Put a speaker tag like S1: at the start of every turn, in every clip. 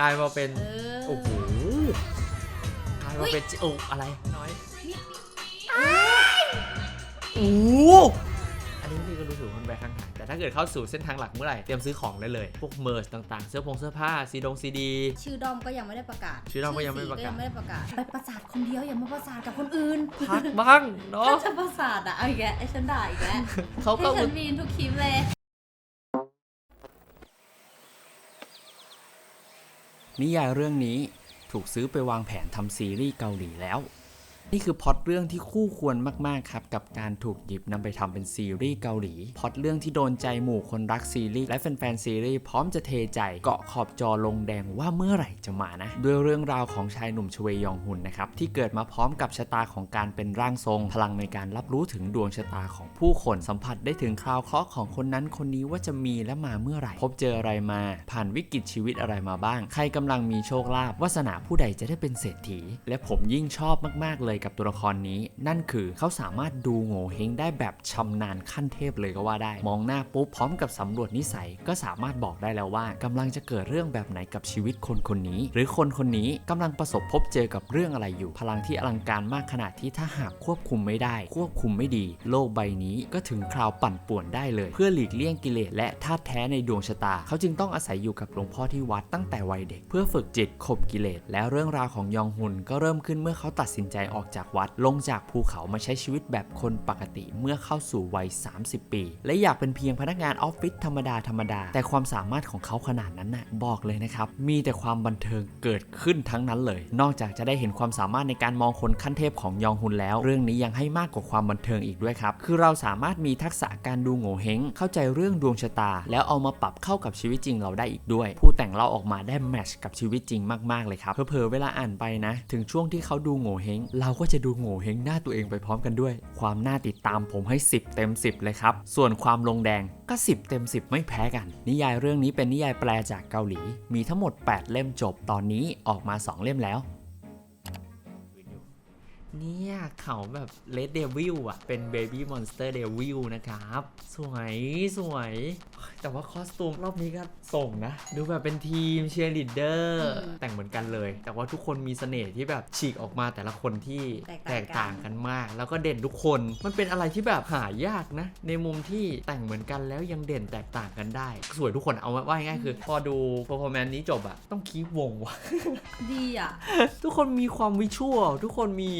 S1: กลายมาเป็น
S2: เออ
S1: โอ้โหกลายมาเป็นจิโอ้อะไรน้อยโอ้โหอันนี้พี่ก็รู้สึกว่ามันแบกข้างทางแต่ถ้าเกิดเข้าสู่เส้นทางหลักเมื่อไหร่เตรียมซื้อของได้เลย พวกเมอร์สต่างๆ เสื้อผงเสื้อผ้าซีดงซีดี
S2: ชื่อดอมก็ยังไม่ได้ประกาศ
S1: ชื่อดอมก็ยังไม่ประกาศ
S2: สียังไม่ได้ประกาศไปประสาทคนเดียวอย่ามาประสาทกับคนอื่น
S1: พักบ้างเนาะ
S2: ถ้าจะประสาทอะเอาอีกแล้วไอ้ฉันด่าอีกแล้ว
S1: เขาก็
S2: ให้ฉันวีนทุกคลิปเลย
S3: นิยายเรื่องนี้ถูกซื้อไปวางแผนทำซีรีส์เกาหลีแล้ว นี่คือพอตเรื่องที่คู่ควรมากๆครับกับการถูกหยิบนำไปทำเป็นซีรีส์เกาหลีพอตเรื่องที่โดนใจหมู่คนรักซีรีส์และแฟนๆซีรีส์พร้อมจะเทใจเกาะขอบจอลงแดงว่าเมื่อไหร่จะมานะ ด้วยเรื่องราวของชายหนุ่มชเวยองฮุนนะครับที่เกิดมาพร้อมกับชะตาของการเป็นร่างทรง พลังในการรับรู้ถึงดวงชะตาของผู้คนสัมผัสได้ถึงคราวเคราะห์ของคนนั้นคนนี้ว่าจะมีและมาเมื่อไหร่ พบเจออะไรมา ผ่านวิกฤตชีวิตอะไรมาบ้าง ใครกำลังมีโชคลาภวาสนาผู้ใดจะได้เป็นเศรษฐี และผมยิ่งชอบมากๆเลยกับตัวละครนี้ นั่นคือเขาสามารถดูโง่เฮงได้แบบชำนาญขั้นเทพเลยก็ว่าได้ มองหน้าปุ๊บพร้อมกับสำรวจนิสัยก็สามารถบอกได้แล้วว่ากำลังจะเกิดเรื่องแบบไหนกับชีวิตคนคนนี้ หรือคนคนนี้กำลังประสบพบเจอกับเรื่องอะไรอยู่ พลังที่อลังการมากขนาดที่ถ้าหากควบคุมไม่ได้ ควบคุมไม่ดี โลกใบนี้ก็ถึงคราวปั่นป่วนได้เลย เพื่อหลีกเลี่ยงกิเลสและธาตุแท้ในดวงชะตา เขาจึงต้องอาศัยอยู่กับหลวงพ่อที่วัดตั้งแต่วัยเด็ก เพื่อฝึกจิตข่มกิเลสและเรื่องราวของยองฮุนก็เริ่มขึ้นเมื่อเขาตัดสินใจออกจากวัด ลงจากภูเขามาใช้ชีวิตแบบคนปกติเมื่อเข้าสู่วัย 30 ปี และอยากเป็นเพียงพนักงานออฟฟิศธรรมดาธรรมดา แต่ความสามารถของเขาขนาดนั้นน่ะบอกเลยนะครับ มีแต่ความบันเทิงเกิดขึ้นทั้งนั้นเลย นอกจากจะได้เห็นความสามารถในการมองคนขั้นเทพของยองฮุนแล้ว เรื่องนี้ยังให้มากกว่าความบันเทิงอีกด้วยครับ คือเราสามารถมีทักษะการดูโง่เฮงเข้าใจเรื่องดวงชะตา แล้วเอามาปรับเข้ากับชีวิตจริงเราได้อีกด้วย ผู้แต่งเราออกมาได้แมชกับชีวิตจริงมากๆเลยครับเผลอเวลาอ่านไปนะ ถึงช่วงที่เขาดูโง่เฮงเราก็จะดูโง่เฮงหน้าตัวเองไปพร้อมกันด้วย ความน่าติดตามผมให้ 10 เต็ม 10 เลยครับ ส่วนความลงแดงก็ 10 เต็ม 10 ไม่แพ้กัน นิยายเรื่องนี้เป็นนิยายแปลจากเกาหลี มีทั้งหมด 8 เล่มจบตอนนี้ออกมา 2 เล่มแล้ว
S1: เนี่ยเขาแบบเลดเดวิลอะเป็นเบบี้มอนสเตอร์เดวิลนะครับ สวยสวย แต่ว่าคอสตูมรอบนี้ก็ส่งนะ ดูแบบเป็นทีมเชียร์ลีดเดอร์
S2: อืม
S1: แต่งเหมือนกันเลย แต่ว่าทุกคนมีเสน่ห์ที่แบบฉีกออกมาแต่ละคนที่
S2: แตกต่างกัน
S1: แตกต่างกันมาก แล้วก็เด่นทุกคนมันเป็นอะไรที่แบบหายากนะ ในมุมที่แต่งเหมือนกันแล้วยังเด่นแตกต่างกันได้ สวยทุกคนเอาว่าง่ายๆคือ พอดู performance นี้จบอะต้องคีบวงว่ะ
S2: ดีอะ
S1: ทุกคนมีความวิชวลทุกคนมี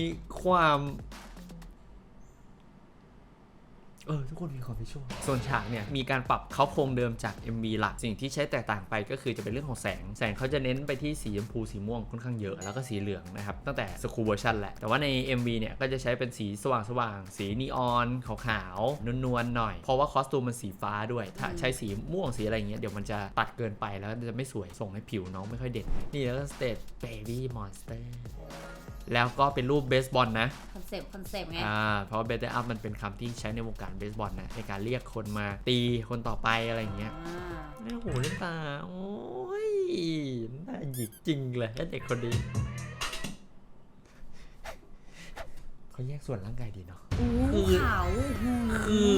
S1: ความเออทุกคนมีความวิชวลส่วนฉากเนี่ยมีการปรับเขาโครงเดิมจาก MV หลักสิ่งที่ใช้แตกต่างไปก็คือจะเป็นเรื่องของแสง แสงเขาจะเน้นไปที่สีชมพูสีม่วงค่อนข้างเยอะแล้วก็สีเหลืองนะครับตั้งแต่สคูเวอร์ชันแหละ แต่ว่าใน MV เนี่ยก็จะใช้เป็นสีสว่างๆสีนีออนขาวๆนวลๆหน่อย เพราะว่าคอสตูมมันสีฟ้าด้วย ถ้าใช้สีม่วงสีอะไรอย่างเงี้ยเดี๋ยวมันจะตัดเกินไปแล้วจะไม่สวยส่งให้ผิวน้องไม่ค่อยเด่นนี่แล้วก็สเตจ Baby Monster แล้วก็เป็นรูปเบสบอลนะ
S2: คอนเซปต์คอนเซปต์ไง
S1: อ่าเพราะเบสอัพมันเป็นคำที่ใช้ในวงการเบสบอลนะในการเรียกคนมาตีคนต่อไปอะไรอย่างเงี้ย
S2: อ่า
S1: แม่หูน้ำตาโอ้ยน่าหยิกจริงเลยเด็กคนนี้เขาแยกส่วนร่างกายดีเนาะ
S2: อู้
S1: คือ
S2: เขาหู
S1: คือ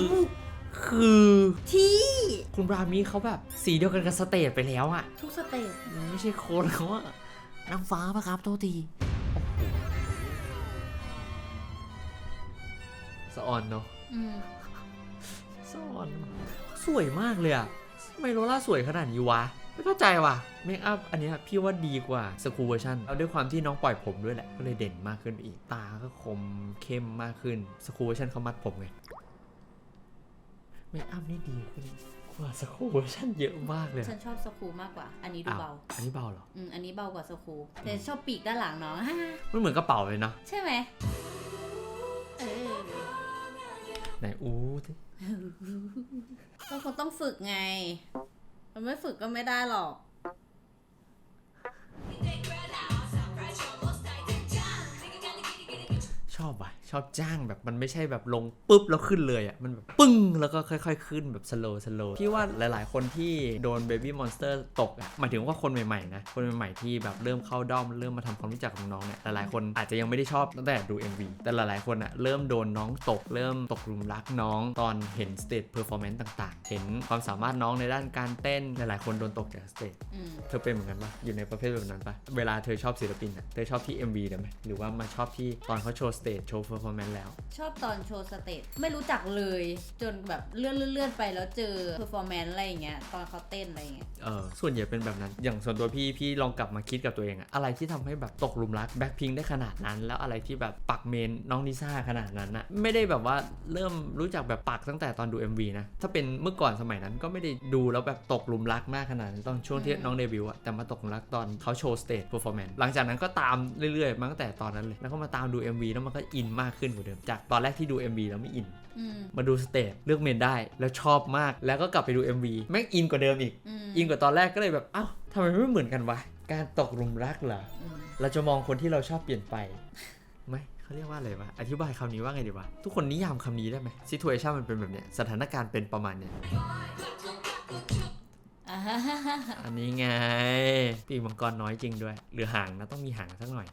S1: คือ
S2: ที่
S1: คุณรามีเขาแบบ สีเดียวกันกับสเตจไปแล้วอะ
S2: ทุกสเตจ
S1: ไม่ใช่โคนเขาอะนางฟ้าปะครับโทษทีะออนเนาะ
S2: อืม
S1: สอน สวยมากเลยอะทำไมโรล่าสวยขนาดนี้วะ ไม่เข้าใจว่ะ เมคอัพอันเนี้ยพี่ว่าดีกว่าสกูเวอร์ชันเอาด้วยความที่น้องปล่อยผมด้วยแหละ ก็เลยเด่นมากขึ้นไปอีก ตาก็คมเข้มมากขึ้นสกูเวอร์ชันเขามัดผมไง เมคอัพนี่ดีขึ้นกว่าสกูเวอร์ชันเยอะมากเลย
S2: ฉันชอบสคูมากกว่า อันนี้ดู
S1: อ้าว
S2: เบา
S1: อันนี้เบาเหรอ
S2: อืม อันนี้เบากว่าสคูแต่ชอบปีกด้านหลังเนาะ
S1: มันเหมือนกระเป๋าเลยเนาะ
S2: ใช่ไหม
S1: ไหนอู้ดิ
S2: ก็คงต้องฝึกไง มันไม่ฝึกก็ไม่ได้หรอก
S1: ชอบว่ะชอบจ้างแบบมันไม่ใช่แบบลงปุ๊บแล้วขึ้นเลยอะ่ะมันแบบปึ้งแล้วก็ค่อย ๆ ขึ้นแบบสโลว์สโลว์พี่ว่าหลาย ๆ คนที่โดน Baby Monster ตกอะ่ะหมายถึงว่าคนใหม่ๆนะคนใหม่ๆที่แบบเริ่มเข้าด้อมเริ่มมาทำความรู้จักกับน้องเนี่ยหลายๆคนอาจจะยังไม่ได้ชอบตั้งแต่ดู MV แต่หลายๆคนอะ่ะเริ่มโดนน้องตก เริ่มตกหลุมรักน้องตอนเห็นสเตจเพอร์ฟอร์แมนซ์ต่างๆ เห็นความสามารถน้องในด้านการเต้นหลายๆ คนโดนตกจากสเตจ
S2: อืม
S1: เธอเป็นเหมือนกันปะอยู่ในประเภทแบบนั้นปะเวลาเธอชอบศิลปินอะเธอชอบที่ MV ได้ไหมหรือว่ามาชอบที่ตอนเขาโชว์สเตจโชว์เพอร์ฟอร์แมนซ์แล้ว
S2: ชอบตอนโชว์สเตจไม่รู้จักเลยจนแบบเลื่อนเลื่อนๆๆไปแล้วเจอเพอร์ฟอร์แมนซ์อะไรอย่างเงี้ยตอนเขาเต้นอะไรอย่างเงี้ย
S1: เออส่วนใหญ่เป็นแบบนั้นอย่างส่วนตัวพี่พี่ลองกลับมาคิดกับตัวเองอะอะไรที่ทำให้แบบตกหลุมรักแบ็คพิงได้ขนาดนั้น แล้วอะไรที่แบบปักเมนน้องนิซ่าขนาดนั้นอะไม่ได้แบบว่าเริ่มรู้จักแบบปักตั้งแต่ตอนดู MV นะถ้าเป็นเมื่อก่อนสมัยนั้นก็ไม่ได้ดูแล้วแบบตกหลุมรักมากขนาดนั้นตอนช่วงที่น้องเดบิวต์อะแต่มาตกหลุมรักตอนเขาโชว์สเตจเพอร์ฟอร์แมนซ์หลังจากนั้นก็ตามเรื่อยๆมาตั้งแต่ตอนนั้นเลยแล้วก็มาตามดู MV แล้วมันก็อินมากขึ้นกว่าเดิมจากตอนแรกที่ดู MV แล้วไม่อิน
S2: อืม
S1: มาดูสเตจเลือกเมนได้แล้วชอบมากแล้วก็กลับไปดู MV แม่งอินกว่าเดิมอีก
S2: อืม
S1: อินกว่าตอนแรกก็เลยแบบเอ้าทำไมไม่เหมือนกันวะการตกหลุมรักเหรอ
S2: อืม
S1: เราจะมองคนที่เราชอบเปลี่ยนไปไหมเขาเรียกว่าอะไรวะอธิบายคำนี้ว่าไงดีวะทุกคนนิยามคำนี้ได้ไหมซิทูเอชันมันเป็นแบบเนี้ยสถานการณ์เป็นประมาณเนี้ย
S2: อ่าฮ่าฮ่าฮ่า
S1: อันนี้ไงปีกมังกรน้อยจริงด้วย หรือหางนะต้องมีหางสักหน่อย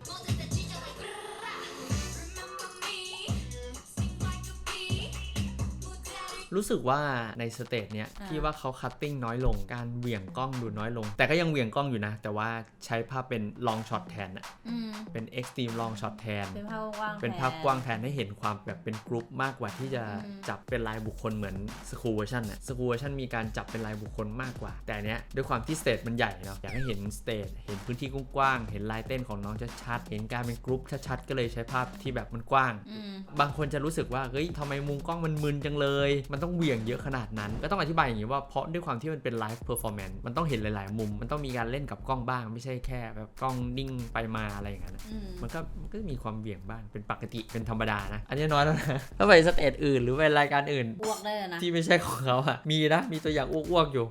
S1: รู้สึกว่าในสเตจเนี้ยที่ว่าเขาคัตติ้งน้อยลงการเหวี่ยงกล้องดูน้อยลง แต่ก็ยังเหวี่ยงกล้องอยู่นะ แต่ว่าใช้ภาพเป็นลองช็อตแทนอะ
S2: อืม
S1: เป็นเอ็กซ์ตรีมลองช็อตแทน
S2: เป็นภาพกว้าง
S1: เป็นภาพกว้างแทนให้เห็นความแบบเป็นกรุ๊ปมากกว่าที่จะ
S2: อืม
S1: จับเป็นลายบุคคลเหมือนสกูเวอร์ชันน่ะสกูเวอร์ชันมีการจับเป็นลายบุคคลมากกว่า แต่อันเนี้ยด้วยความที่สเตจมันใหญ่เนาะอยากให้เห็นสเตจเห็นพื้นที่กว้างๆเห็นลายเต้นของน้องชัดๆเห็นการเป็นกรุ๊ปชัดๆก็เลยใช้ภาพที่แบบมันกว้าง
S2: อืม
S1: บางคนจะรู้สึกว่าเฮ้ยทำไมมุมกล้องมันมึนจังเลย มันต้องเหวี่ยงเยอะขนาดนั้น ก็ต้องอธิบายอย่างนี้ว่าเพราะด้วยความที่มันเป็นไลฟ์เพอร์ฟอร์แมนซ์มันต้องเห็นหลาย ๆ มุม มันต้องมีการเล่นกับกล้องบ้าง ไม่ใช่แค่แบบกล้องนิ่งไปมาอะไรอย่างนั้นอะ
S2: อืม
S1: มันก็มันก็จะมีความเหวี่ยงบ้างเป็นปกติเป็นธรรมดานะ อันนี้น้อยแล้วนะถ้าไปสเตจอื่น หรือไปรายการอื่น
S2: อ้วกได้เลยนะ
S1: ที่ไม่ใช่ของเขาอะมีนะมีตัวอย่างอ้วกๆอยู่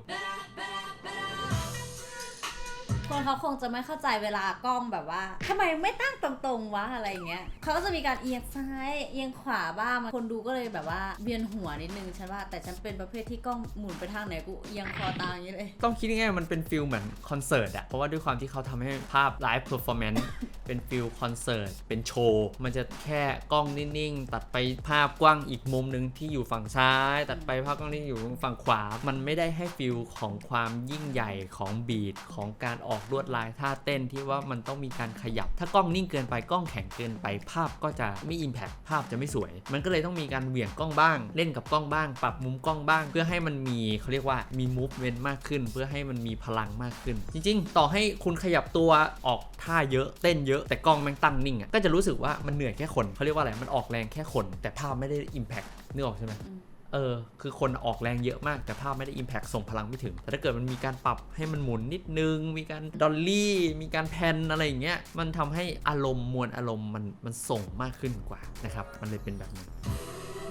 S2: คนเขาคงจะไม่เข้าใจเวลากล้องแบบว่าทำไมไม่ตั้งตรงๆวะอะไรอย่างเงี้ยเขาก็จะมีการเอียงซ้ายเอียงขวาบ้างคนดูก็เลยแบบว่าเวียนหัวนิดนึงฉันว่าแต่ฉันเป็นประเภทที่กล้องหมุนไปทางไหนกูเอียงคอตามอย่างนี้เลย
S1: ต้องคิดง่ายๆมันเป็นฟิลเหมือนคอนเสิร์ตอะเพราะว่าด้วยความที่เขาทำให้ภาพไลฟ์เพอร์ฟอร์แมนซ์ เป็นฟิลคอนเสิร์ต เป็นโชว์ มันจะแค่กล้องนิ่งๆ ตัดไปภาพกว้างอีกมุมหนึ่งที่อยู่ฝั่งซ้าย ตัดไปภาพกล้องที่อยู่ฝั่งขวา มันไม่ได้ให้ฟิลของความยิ่งใหญ่ของบีทของการออกลวดลายท่าเต้นที่ว่ามันต้องมีการขยับ ถ้ากล้องนิ่งเกินไปกล้องแข็งเกินไปภาพก็จะไม่อิมแพคภาพจะไม่สวย มันก็เลยต้องมีการเหวี่ยงกล้องบ้าง เล่นกับกล้องบ้าง ปรับมุมกล้องบ้าง เพื่อให้มันมีเขาเรียกว่ามีมูฟเ e น t มากขึ้น เพื่อให้มันมีพลังมากขึ้น จริง ๆ ต่อให้คุณขยับตัวออกท่าเยอะเต้นเยอะแต่กล้องแม่งตั้งนิ่งอะก็จะรู้สึกว่ามันเหนื่อยแค่คนเขาเรียกว่าอะไรมันออกแรงแค่คน แต่ภาพไม่ได้อิมแพคนึกออกใช่ไหม
S2: อืม
S1: เออ คือคนออกแรงเยอะมาก แต่ภาพไม่ได้ Impact ส่งพลังไม่ถึง แต่ถ้าเกิดมันมีการปรับให้มันหมุนนิดนึง มีการดอลลี่ มีการแพนอะไรอย่างเงี้ย มันทำให้อารมณ์มวลอารมณ์มันมันส่งมากขึ้นกว่านะครับ มันเลยเป็นแบบนั้น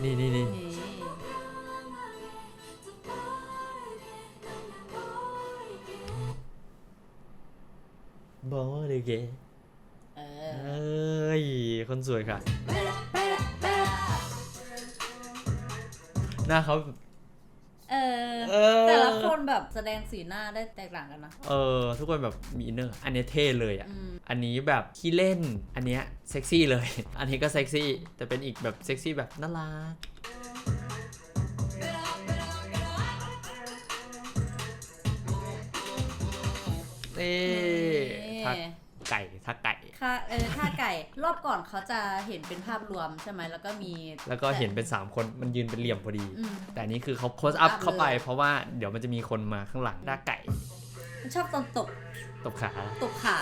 S1: นี่นี่นี่
S2: นี่
S1: บอกเลยเก
S2: เอ
S1: เอ
S2: อ้
S1: ย คนสวยค่ะ หน้าเขา
S2: เออ
S1: เออ
S2: แต่ละคนแบบแสดงสีหน้าได้แตกต่างกันนะ
S1: เออ ทุกคนแบบมีอินเนอร์ อันเนี้ยเท่เลยอะ
S2: อืม
S1: อันนี้แบบขี้เล่น อันเนี้ยเซ็กซี่เลย อันนี้ก็เซ็กซี่ แต่เป็นอีกแบบเซ็กซี่แบบน่ารัก นี่ทักไก่ทักไก่
S2: ค่ะเออท่าไก่รอบก่อนเขาจะเห็นเป็นภาพรวมใช่ไหมแล้วก็มี
S1: แล้วก็เห็นเป็น 3 คนมันยืนเป็นเหลี่ยมพอดี
S2: อืม
S1: แต่อันนี้คือเขาโคสอัพ
S2: up
S1: เข้าไป
S2: เลย
S1: เพราะว่าเดี๋ยวมันจะมีคนมาข้างหลังหน้าไก่
S2: ชอบตอนตบ
S1: ตบขา
S2: ตบขา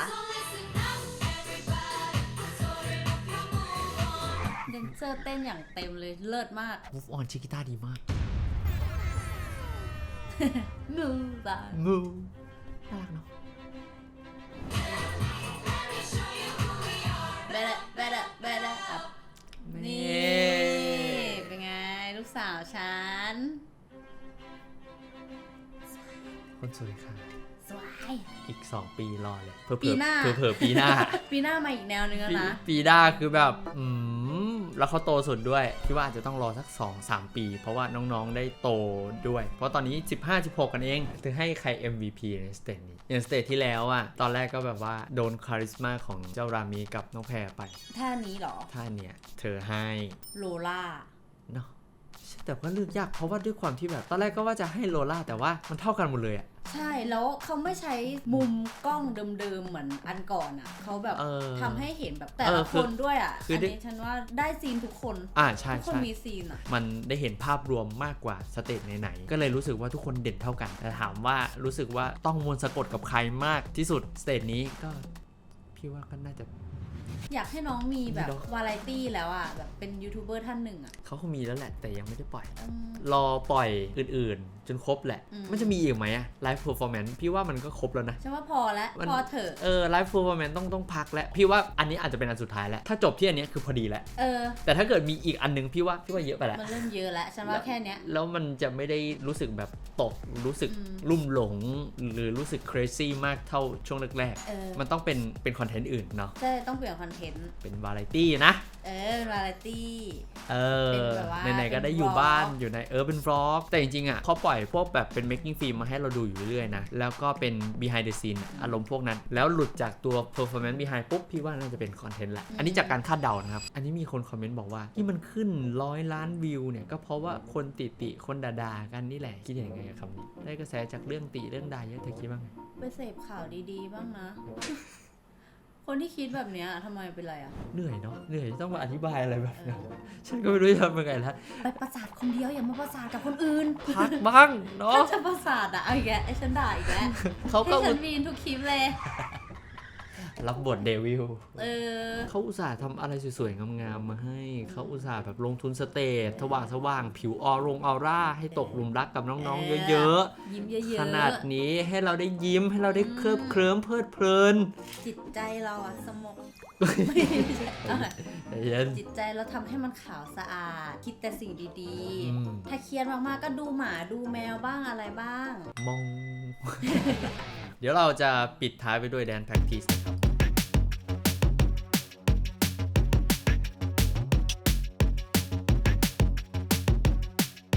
S2: เดนเซอร์เต้นอย่างเต็มเลยเลิศมาก
S1: มูฟออนชิกิต้าดีมาก
S2: มูบา
S1: มูน่ารักเนาะ สวยค่ะ
S2: สวย
S1: อีก 2 ปีรอเลยเผื่อ
S2: ปีหน้า
S1: เผื่อเผื่อๆปีหน้า
S2: ปีหน้ามาอีกแนวนึงแล้ว
S1: ปี
S2: นะ
S1: ปีหน้าคือแบบอืมแล้วเขาโตสุดด้วยคิดว่าอาจจะต้องรอสัก 2-3 ปี เพราะว่าน้องๆได้โตด้วย เพราะตอนนี้ 15-16 กันเองถึงให้ใคร MVP ในสเตจนี้อย่างสเตจที่แล้วอะตอนแรกก็แบบว่าโดนคาริสมาของเจ้ารามีกับน้องแพรไป
S2: ท่านี้เหรอ
S1: ท่าเนี่ยเธอให้
S2: โลล่า
S1: เนาะ แต่ว่าเลือกยากเพราะว่าด้วยความที่แบบ ตอนแรกก็ว่าจะให้โลล่าแต่ว่ามันเท่ากันหมดเลยอะ
S2: ใช่แล้วเขาไม่ใช้มุมกล้องเดิมๆเหมือนอันก่อนอะเขาแบบ
S1: เออ
S2: ทำให้เห็นแบบแต่
S1: เออ
S2: ละ
S1: คื
S2: ค
S1: อน
S2: ด้วยอะ
S1: คือ
S2: อัน
S1: ได้
S2: นี้ฉันว่าได้ซีนทุกคน
S1: อ่าใช่
S2: ทุกคน
S1: ใช่
S2: มีซีนอะ
S1: มันได้เห็นภาพรวมมากกว่าสเตจไหนๆ ก็เลยรู้สึกว่าทุกคนเด่นเท่ากัน แต่ถามว่ารู้สึกว่าต้องมวลสะกดกับใครมากที่สุดสเตจนี้ก็ พี่ว่าก็น่าจะ
S2: อยากให้น้องมีแบบ
S1: มีเนอะ
S2: วาไรตี้แล้วอะแบบเป็นยูทูบเบอร์ท่านหนึ่งอะ
S1: เขาคงมีแล้วแหละแต่ยังไม่ได้ปล่อย
S2: อืม
S1: รอปล่อยอื่นๆ จนครบแหละ
S2: อืม
S1: มันจะมีอีกไหมอะไลฟ์เพอร์ฟอร์แมนซ์พี่ว่ามันก็ครบแล้วนะ
S2: ฉันว่าพอแล้ว
S1: มัน
S2: พอเถอะ
S1: เออไลฟ์เพอร์ฟอร์แมนซ์ต้องต้องพักแล้ว พี่ว่าอันนี้อาจจะเป็นอันสุดท้ายแล้ว ถ้าจบที่อันเนี้ยคือพอดีแล้ว
S2: เออ
S1: แต่ถ้าเกิดมีอีกอันนึงพี่ว่าพี่ว่าเยอะไปแล้ว
S2: มันเริ่มเยอะแล้ว ฉันว่าแค่เนี้ย
S1: แล้วมันจะไม่ได้รู้สึกแบบตกรู้สึก
S2: อืม
S1: ลุ่มหลง หรือรู้สึก crazy มากเท่าช่วงแรก
S2: เออ
S1: ๆมันต้องเป็นเป็นคอนเทนต์อื่นเนาะ
S2: ใช่ต้องเปลี่ยนคอนเทนต์
S1: เป็นวาไรตี้นะ
S2: เออเป็นวาไรตี้
S1: เออ
S2: เป็นแบบว่า
S1: ไหนๆก็ได้
S2: เป็น
S1: อยู่
S2: vlog
S1: บ้านอยู่ในเออเป็น vlog แต่จริงๆอะเขาปล่อยพวกแบบเป็น making film มาให้เราดูอยู่เรื่อยๆนะ แล้วก็เป็น behind the scene อารมณ์พวกนั้น แล้วหลุดจากตัว performance behind ปุ๊บ พี่ว่าน่าจะเป็นคอนเทนต์ละ อันนี้จากการคาดเดานะครับ อันนี้มีคนคอมเมนต์บอกว่า ที่มันขึ้นร้อยล้านวิวเนี่ย ก็เพราะว่าคนติติคนด่าๆกันนี่แหละ คิดยังไงกับคำนี้ ได้กระแสจากเรื่องติเรื่องด่าเยอะเธอคิดว่าไง
S2: ไปเสพข่าวดีๆบ้างนะ คนที่คิดแบบเนี้ยทำไมเป็นไรอะ
S1: เหนื่อยเนาะเหนื่อยต้องมาอธิบายอะไรแบบนี้ฉันก็ไม่รู้จะทำยังไงละ
S2: ไปประสาทคนเดียวอย่ามาประสาทกับคนอื่น
S1: พักบ้างเนาะ
S2: ถ้าจะประสาทอะเอาอีกแล้วไอ้ฉันด่าอีกแล้ว
S1: เขาก็
S2: ให้ฉันวีนทุกคลิปเลย
S1: รับบทเดวิล
S2: เออ
S1: เขาอุตส่าห์ทำอะไรสวยๆ งามๆ มาให้ เขาอุตส่าห์แบบลงทุนสเตจสว่างสว่างๆผิวออรงออร่า ให้ตกหลุมรักกับน้องๆ เยอะ
S2: ยิ้มเยอะ
S1: ๆ
S2: ๆ
S1: ขนาดนี้ให้เราได้ยิ้มให้เราได้เคลิบเคลิ้มเพลิดเพลิน
S2: จิตใจเราอะสมอง
S1: ใจเย็น
S2: จิตใจเราทำให้มันขาวสะอาด คิดแต่สิ่งดี
S1: อืม
S2: ๆ ถ้าเครียดมากๆ ก็ดูหมาดูแมวบ้างอะไรบ้าง
S1: มอง เดี๋ยวเราจะปิดท้ายไปด้วยแดน practice นะครับ